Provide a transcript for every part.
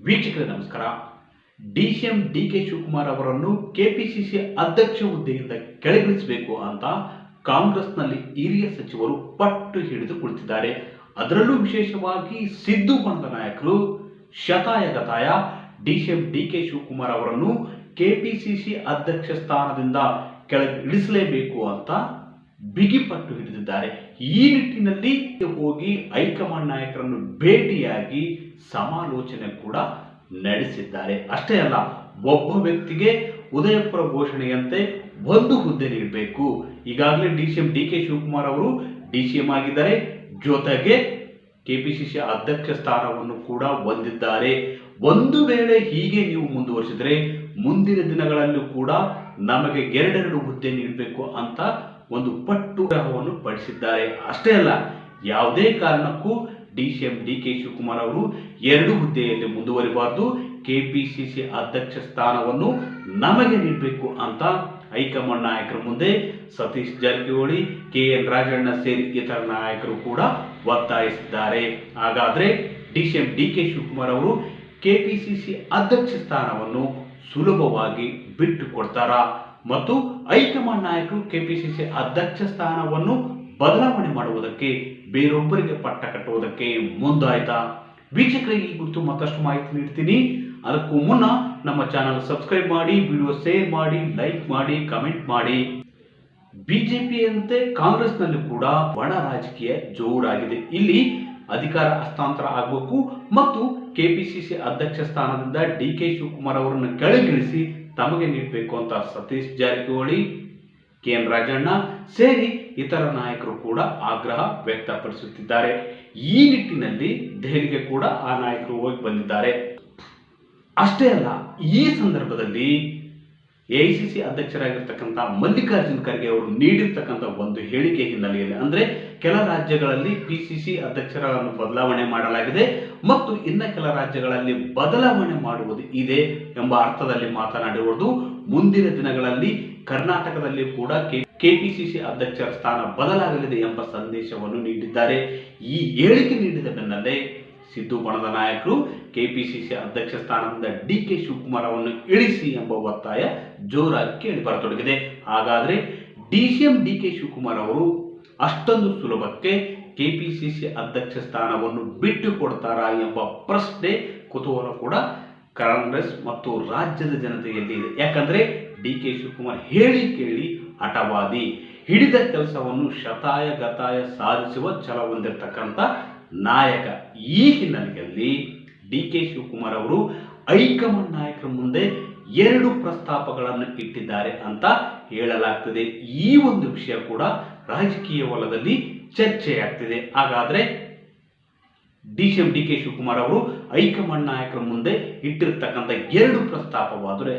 ವೀಕ್ಷಕರೇ, ನಮಸ್ಕಾರ. D C M D K Shivakumar ಅವರನ್ನು ಕೆಪಿಸಿಸಿ ಅಧ್ಯಕ್ಷ ಹುದ್ದೆಯಿಂದ ಕೆಳಗಿಳಿಸಬೇಕು ಅಂತ ಕಾಂಗ್ರೆಸ್ನಲ್ಲಿ ಹಿರಿಯ ಸಚಿವರು ಪಟ್ಟು ಹಿಡಿದು ಕುಳಿತಿದ್ದಾರೆ. ಅದರಲ್ಲೂ ವಿಶೇಷವಾಗಿ ಸಿದ್ದು ಬಣದ ನಾಯಕರು ಶತಾಯ ಗತಾಯ D C M D K Shivakumar ಅವರನ್ನು ಕೆಪಿಸಿಸಿ ಅಧ್ಯಕ್ಷ ಸ್ಥಾನದಿಂದ ಕೆಳಗೆ ಇಳಿಸಲೇಬೇಕು ಅಂತ ಬಿಗಿಪಟ್ಟು ಹಿಡಿದಿದ್ದಾರೆ. ಈ ನಿಟ್ಟಿನಲ್ಲಿ ಹೋಗಿ ಹೈಕಮಾಂಡ್ ನಾಯಕರನ್ನು ಭೇಟಿಯಾಗಿ ಸಮಾಲೋಚನೆ ಕೂಡ ನಡೆಸಿದ್ದಾರೆ. ಅಷ್ಟೇ ಅಲ್ಲ, ಒಬ್ಬ ವ್ಯಕ್ತಿಗೆ ಉದಯಪುರ ಘೋಷಣೆಯಂತೆ ಒಂದು ಹುದ್ದೆ ನೀಡಬೇಕು. ಈಗಾಗಲೇ D C M D K Shivakumar ಅವರು ಡಿ ಸಿ ಎಂ ಆಗಿದ್ದಾರೆ. ಜೊತೆಗೆ ಕೆಪಿಸಿಸಿ ಅಧ್ಯಕ್ಷ ಸ್ಥಾನವನ್ನು ಕೂಡ ಹೊಂದಿದ್ದಾರೆ. ಒಂದು ವೇಳೆ ಹೀಗೆ ನೀವು ಮುಂದುವರಿಸಿದರೆ ಮುಂದಿನ ದಿನಗಳಲ್ಲೂ ಕೂಡ ನಮಗೆ ಎರಡೆರಡು ಹುದ್ದೆ ನೀಡಬೇಕು ಅಂತ ಒಂದು ಪಟ್ಟು ಗ್ರಹವನ್ನು ಪಡಿಸಿದ್ದಾರೆ. ಅಷ್ಟೇ ಅಲ್ಲ, ಯಾವುದೇ ಕಾರಣಕ್ಕೂ D C M D K Shivakumar ಅವರು ಎರಡು ಹುದ್ದೆಯಲ್ಲಿ ಮುಂದುವರಿಬಾರದು. ಕೆಪಿಸಿಸಿ ಅಧ್ಯಕ್ಷ ಸ್ಥಾನವನ್ನು ನಮಗೆ ನೀಡಬೇಕು ಅಂತ ಹೈಕಮಾಂಡ್ ನಾಯಕರ ಮುಂದೆ ಸತೀಶ್ ಜಾರಕಿಹೊಳಿ ಕೆ ಎನ್ ರಾಜಣ್ಣ ಸೇರಿ ಇತರ ನಾಯಕರು ಕೂಡ ಒತ್ತಾಯಿಸಿದ್ದಾರೆ. ಹಾಗಾದ್ರೆ D C M D K Shivakumar ಅವರು ಕೆಪಿಸಿಸಿ ಅಧ್ಯಕ್ಷ ಸ್ಥಾನವನ್ನು ಸುಲಭವಾಗಿ ಬಿಟ್ಟು ಕೊಡ್ತಾರಾ ಮತ್ತು ಹೈಕಮಾಂಡ್ ನಾಯಕರು ಕೆಪಿಸಿಸಿ ಅಧ್ಯಕ್ಷ ಸ್ಥಾನವನ್ನು ಬದಲಾವಣೆ ಮಾಡುವುದಕ್ಕೆ, ಬೇರೊಬ್ಬರಿಗೆ ಪಟ್ಟ ಕಟ್ಟುವುದಕ್ಕೆ ಮುಂದಾಯ್ತಾ? ವೀಕ್ಷಕರಿಗೆ ಈ ಕುರಿತು ಮತ್ತಷ್ಟು ಮಾಹಿತಿ ನೀಡ್ತೀನಿ. ಅದಕ್ಕೂ ಮುನ್ನ ನಮ್ಮ ಚಾನಲ್ ಸಬ್ಸ್ಕ್ರೈಬ್ ಮಾಡಿ, ವಿಡಿಯೋ ಶೇರ್ ಮಾಡಿ, ಲೈಕ್ ಮಾಡಿ, ಕಮೆಂಟ್ ಮಾಡಿ. ಬಿಜೆಪಿಯಂತೆ ಕಾಂಗ್ರೆಸ್ನಲ್ಲಿ ಕೂಡ ಒಣ ರಾಜಕೀಯ ಜೋರಾಗಿದೆ. ಇಲ್ಲಿ ಅಧಿಕಾರ ಹಸ್ತಾಂತರ ಆಗಬೇಕು ಮತ್ತು ಕೆಪಿಸಿಸಿ ಅಧ್ಯಕ್ಷ ಸ್ಥಾನದಿಂದ ಡಿ ಕೆ ಶಿವಕುಮಾರ್ ಅವರನ್ನು ಕೆಳಗಿಳಿಸಿ ತಮಗೆ ನೀಡಬೇಕು ಅಂತ ಸತೀಶ್ ಜಾರಕಿಹೊಳಿ, ಕೆ ಎನ್ ರಾಜಣ್ಣ ಸೇರಿ ಇತರ ನಾಯಕರು ಕೂಡ ಆಗ್ರಹ ವ್ಯಕ್ತಪಡಿಸುತ್ತಿದ್ದಾರೆ. ಈ ನಿಟ್ಟಿನಲ್ಲಿ ದೆಹಲಿಗೆ ಕೂಡ ಆ ನಾಯಕರು ಹೋಗಿ ಬಂದಿದ್ದಾರೆ. ಅಷ್ಟೇ ಅಲ್ಲ, ಈ ಸಂದರ್ಭದಲ್ಲಿ ಎಐಸಿಸಿ ಅಧ್ಯಕ್ಷರಾಗಿರ್ತಕ್ಕಂಥ ಮಲ್ಲಿಕಾರ್ಜುನ್ ಖರ್ಗೆ ಅವರು ನೀಡಿರ್ತಕ್ಕಂಥ ಒಂದು ಹೇಳಿಕೆ ಹಿನ್ನೆಲೆಯಲ್ಲಿ ಅಂದ್ರೆ ಕೆಲ ರಾಜ್ಯಗಳಲ್ಲಿ ಪಿಸಿಸಿ ಅಧ್ಯಕ್ಷರನ್ನು ಬದಲಾವಣೆ ಮಾಡಲಾಗಿದೆ ಮತ್ತು ಇನ್ನ ಕೆಲ ರಾಜ್ಯಗಳಲ್ಲಿ ಬದಲಾವಣೆ ಮಾಡುವುದು ಇದೆ ಎಂಬ ಅರ್ಥದಲ್ಲಿ ಮಾತನಾಡಿರುವುದು. ಮುಂದಿನ ದಿನಗಳಲ್ಲಿ ಕರ್ನಾಟಕದಲ್ಲಿ ಕೂಡ ಕೆಪಿಸಿಸಿ ಅಧ್ಯಕ್ಷರ ಸ್ಥಾನ ಬದಲಾಗಲಿದೆ ಎಂಬ ಸಂದೇಶವನ್ನು ನೀಡಿದ್ದಾರೆ. ಈ ಹೇಳಿಕೆ ನೀಡಿದ ಬೆನ್ನಲ್ಲೇ ಸಿದ್ದು ಬಣದ ನಾಯಕರು ಕೆಪಿಸಿಸಿ ಅಧ್ಯಕ್ಷ ಸ್ಥಾನದಿಂದ ಡಿ ಕೆ ಶಿವಕುಮಾರ್ ಅವರನ್ನು ಇಳಿಸಿ ಎಂಬ ಒತ್ತಾಯ ಜೋರಾಗಿ ಕೇಳಿ ಬರತೊಡಗಿದೆ. ಹಾಗಾದರೆ D C M D K Shivakumar ಅವರು ಅಷ್ಟೊಂದು ಸುಲಭಕ್ಕೆ ಕೆಪಿಸಿಸಿ ಅಧ್ಯಕ್ಷ ಸ್ಥಾನವನ್ನು ಬಿಟ್ಟು ಕೊಡ್ತಾರಾ ಎಂಬ ಪ್ರಶ್ನೆ ಕುತೂಹಲ ಕೂಡ ಕಾಂಗ್ರೆಸ್ ಮತ್ತು ರಾಜ್ಯದ ಜನತೆಯಲ್ಲಿ ಇದೆ. ಯಾಕಂದರೆ ಡಿ ಕೆ ಶಿವಕುಮಾರ್ ಹೇಳಿ ಕೇಳಿ ಹಠವಾದಿ. ಹಿಡಿದ ಕೆಲಸವನ್ನು ಶತಾಯ ಗತಾಯ ಸಾಧಿಸುವ ಛಲ ಹೊಂದಿರತಕ್ಕಂಥ ನಾಯಕ ಈ ಹಿನ್ನೆಲೆಯಲ್ಲಿ ಡಿ ಕೆ ಶಿವಕುಮಾರ್ ಅವರು ಹೈಕಮಾಂಡ್ ನಾಯಕರ ಮುಂದೆ ಎರಡು ಪ್ರಸ್ತಾಪಗಳನ್ನು ಇಟ್ಟಿದ್ದಾರೆ ಅಂತ ಹೇಳಲಾಗ್ತದೆ. ಈ ಒಂದು ವಿಷಯ ಕೂಡ ರಾಜಕೀಯ ವಲಯದಲ್ಲಿ ಚರ್ಚೆಯಾಗ್ತಿದೆ. ಹಾಗಾದ್ರೆ D C M, D K Shivakumar ಅವರು ಹೈಕಮಾಂಡ್ ನಾಯಕರ ಮುಂದೆ ಇಟ್ಟಿರ್ತಕ್ಕಂಥ ಎರಡು ಪ್ರಸ್ತಾಪವಾದರೆ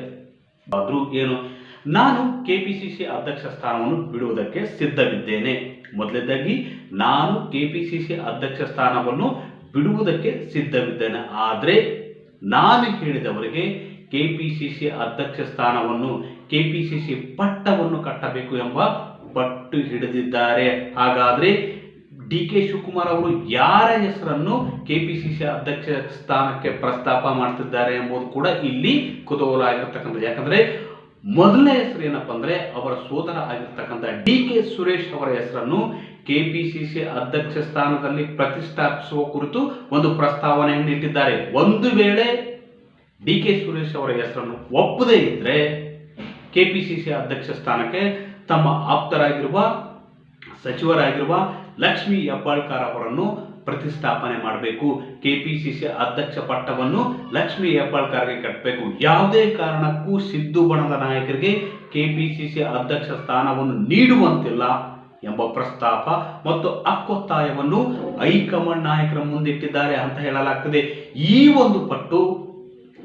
ಆದ್ರೂ ಏನು ನಾನು ಕೆಪಿಸಿಸಿ ಅಧ್ಯಕ್ಷ ಸ್ಥಾನವನ್ನು ಬಿಡುವುದಕ್ಕೆ ಸಿದ್ಧವಿದ್ದೇನೆ. ಮೊದಲನೇದಾಗಿ, ನಾನು ಕೆಪಿಸಿಸಿ ಅಧ್ಯಕ್ಷ ಸ್ಥಾನವನ್ನು ಬಿಡುವುದಕ್ಕೆ ಸಿದ್ಧವಿದ್ದೇನೆ. ಆದರೆ, ನಾನು ಹೇಳಿದವರಿಗೆ ಕೆಪಿಸಿಸಿ ಅಧ್ಯಕ್ಷ ಸ್ಥಾನವನ್ನು, ಕೆಪಿಸಿಸಿ ಪಟ್ಟವನ್ನು ಕಟ್ಟಬೇಕು ಎಂಬ ಪಟ್ಟು ಹಿಡಿದಿದ್ದಾರೆ. ಹಾಗಾದರೆ ಡಿ ಕೆ ಶಿವಕುಮಾರ್ ಅವರು ಯಾರ ಹೆಸರನ್ನು ಕೆಪಿಸಿಸಿ ಅಧ್ಯಕ್ಷ ಸ್ಥಾನಕ್ಕೆ ಪ್ರಸ್ತಾಪ ಮಾಡ್ತಿದ್ದಾರೆ ಎಂಬುದು ಕೂಡ ಇಲ್ಲಿ ಕುತೂಹಲ ಆಗಿರ್ತಕ್ಕಂಥದ್ದು. ಯಾಕಂದ್ರೆ ಮೊದಲನೇ ಹೆಸರು ಏನಪ್ಪ ಅಂದ್ರೆ ಅವರ ಸೋದರ ಆಗಿರ್ತಕ್ಕಂಥ ಡಿ ಕೆ ಸುರೇಶ್ ಅವರ ಹೆಸರನ್ನು ಕೆಪಿಸಿಸಿ ಅಧ್ಯಕ್ಷ ಸ್ಥಾನದಲ್ಲಿ ಪ್ರತಿಷ್ಠಾಪಿಸುವ ಕುರಿತು ಒಂದು ಪ್ರಸ್ತಾವನೆಯನ್ನು ಇಟ್ಟಿದ್ದಾರೆ. ಒಂದು ವೇಳೆ ಡಿ ಕೆ ಸುರೇಶ್ ಅವರ ಹೆಸರನ್ನು ಒಪ್ಪದೇ ಇದ್ರೆ ಕೆಪಿಸಿಸಿ ಅಧ್ಯಕ್ಷ ಸ್ಥಾನಕ್ಕೆ ತಮ್ಮ ಆಪ್ತರಾಗಿರುವ ಸಚಿವರಾಗಿರುವ ಲಕ್ಷ್ಮಿ ಹೆಬ್ಬಾಳ್ಕರ್ ಅವರನ್ನು ಪ್ರತಿಷ್ಠಾಪನೆ ಮಾಡಬೇಕು. ಕೆಪಿಸಿಸಿ ಅಧ್ಯಕ್ಷ ಪಟ್ಟವನ್ನು ಲಕ್ಷ್ಮೀ ಹೆಬ್ಬಾಳ್ಕರ್ಗೆ ಕಟ್ಟಬೇಕು ಯಾವುದೇ ಕಾರಣಕ್ಕೂ ಸಿದ್ದು ಬಣದ ನಾಯಕರಿಗೆ ಕೆಪಿಸಿಸಿ ಅಧ್ಯಕ್ಷ ಸ್ಥಾನವನ್ನು ನೀಡುವಂತಿಲ್ಲ ಎಂಬ ಪ್ರಸ್ತಾಪ ಮತ್ತು ಅಕ್ಕೊತ್ತಾಯವನ್ನು ಹೈಕಮಾಂಡ್ ನಾಯಕರ ಮುಂದಿಟ್ಟಿದ್ದಾರೆ ಅಂತ ಹೇಳಲಾಗ್ತದೆ. ಈ ಒಂದು ಪಟ್ಟು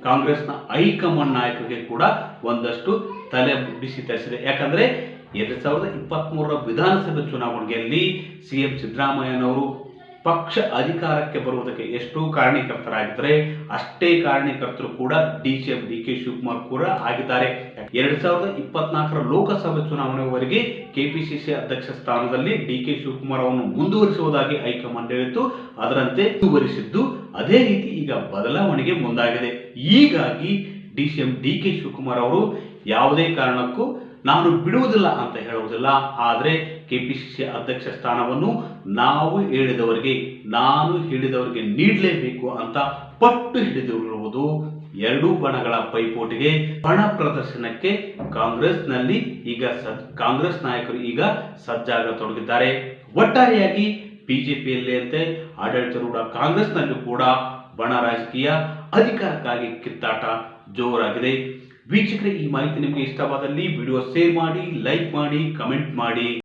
ಕಾಂಗ್ರೆಸ್ನ ಹೈಕಮಾಂಡ್ ನಾಯಕರಿಗೆ ಕೂಡ ಒಂದಷ್ಟು ತಲೆ ಬಿಸಿ ತರಿಸಿದೆ. ಯಾಕಂದ್ರೆ ಎರಡ್ ಸಾವಿರದ ಇಪ್ಪತ್ತ್ ವಿಧಾನಸಭೆ ಚುನಾವಣೆಯಲ್ಲಿ ಸಿ ಎಂ ಸಿದ್ದರಾಮಯ್ಯನವರು ಪಕ್ಷ ಅಧಿಕಾರಕ್ಕೆ ಬರುವುದಕ್ಕೆ ಎಷ್ಟೋ ಕಾರಣೀಕರ್ತರಾಗಿದ್ದಾರೆ ಅಷ್ಟೇ ಕಾರಣೀಕರ್ತರು ಕೂಡ D C M, D K Shivakumar ಕೂಡ ಆಗಿದ್ದಾರೆ. ಎರಡ್ ಸಾವಿರದ ಇಪ್ಪತ್ನಾಲ್ಕರ ಲೋಕಸಭೆ ಚುನಾವಣೆವರೆಗೆ ಕೆಪಿಸಿಸಿ ಅಧ್ಯಕ್ಷ ಸ್ಥಾನದಲ್ಲಿ ಡಿ ಕೆ ಶಿವಕುಮಾರ್ ಅವರನ್ನು ಮುಂದುವರಿಸುವುದಾಗಿ ಹೈಕಮಾಂಡ್ ಹೇಳಿತ್ತು. ಅದರಂತೆ ಮುಂದುವರಿಸಿದ್ದು ಅದೇ ರೀತಿ ಈಗ ಬದಲಾವಣೆಗೆ ಮುಂದಾಗಿದೆ. ಹೀಗಾಗಿ D C M, D K Shivakumar ಅವರು ಯಾವುದೇ ಕಾರಣಕ್ಕೂ ನಾನು ಬಿಡುವುದಿಲ್ಲ ಅಂತ ಹೇಳುವುದಿಲ್ಲ. ಆದರೆ ಕೆಪಿಸಿಸಿ ಅಧ್ಯಕ್ಷ ಸ್ಥಾನವನ್ನು ನಾವು ಹೇಳಿದವರಿಗೆ, ನಾನು ಹೇಳಿದವರಿಗೆ ನೀಡಲೇಬೇಕು ಅಂತ ಪಟ್ಟು ಹಿಡಿದಿರುವುದು ಎರಡೂ ಬಣಗಳ ಪೈಪೋಟಿಗೆ ಬಣ ಪ್ರದರ್ಶನಕ್ಕೆ ಕಾಂಗ್ರೆಸ್ನಲ್ಲಿ ಈಗ ಕಾಂಗ್ರೆಸ್ ನಾಯಕರು ಈಗ ಸಜ್ಜಾಗತೊಡಗಿದ್ದಾರೆ ಒಟ್ಟಾರೆಯಾಗಿ ಬಿಜೆಪಿಯಲ್ಲಿ ಅಂತೆ ಆಡಳಿತಾರೂಢ ಕಾಂಗ್ರೆಸ್ನಲ್ಲೂ ಕೂಡ ಬಣ ರಾಜಕೀಯ ಅಧಿಕಾರಕ್ಕಾಗಿ ಕಿತ್ತಾಟ ಜೋರಾಗಿದೆ. ವೀಕ್ಷಕರೇ ಈ ಮಾಹಿತಿ ನಿಮಗೆ ಇಷ್ಟವಾದಲ್ಲಿ ವಿಡಿಯೋ ಶೇರ್ ಮಾಡಿ ಲೈಕ್ ಮಾಡಿ ಕಮೆಂಟ್ ಮಾಡಿ.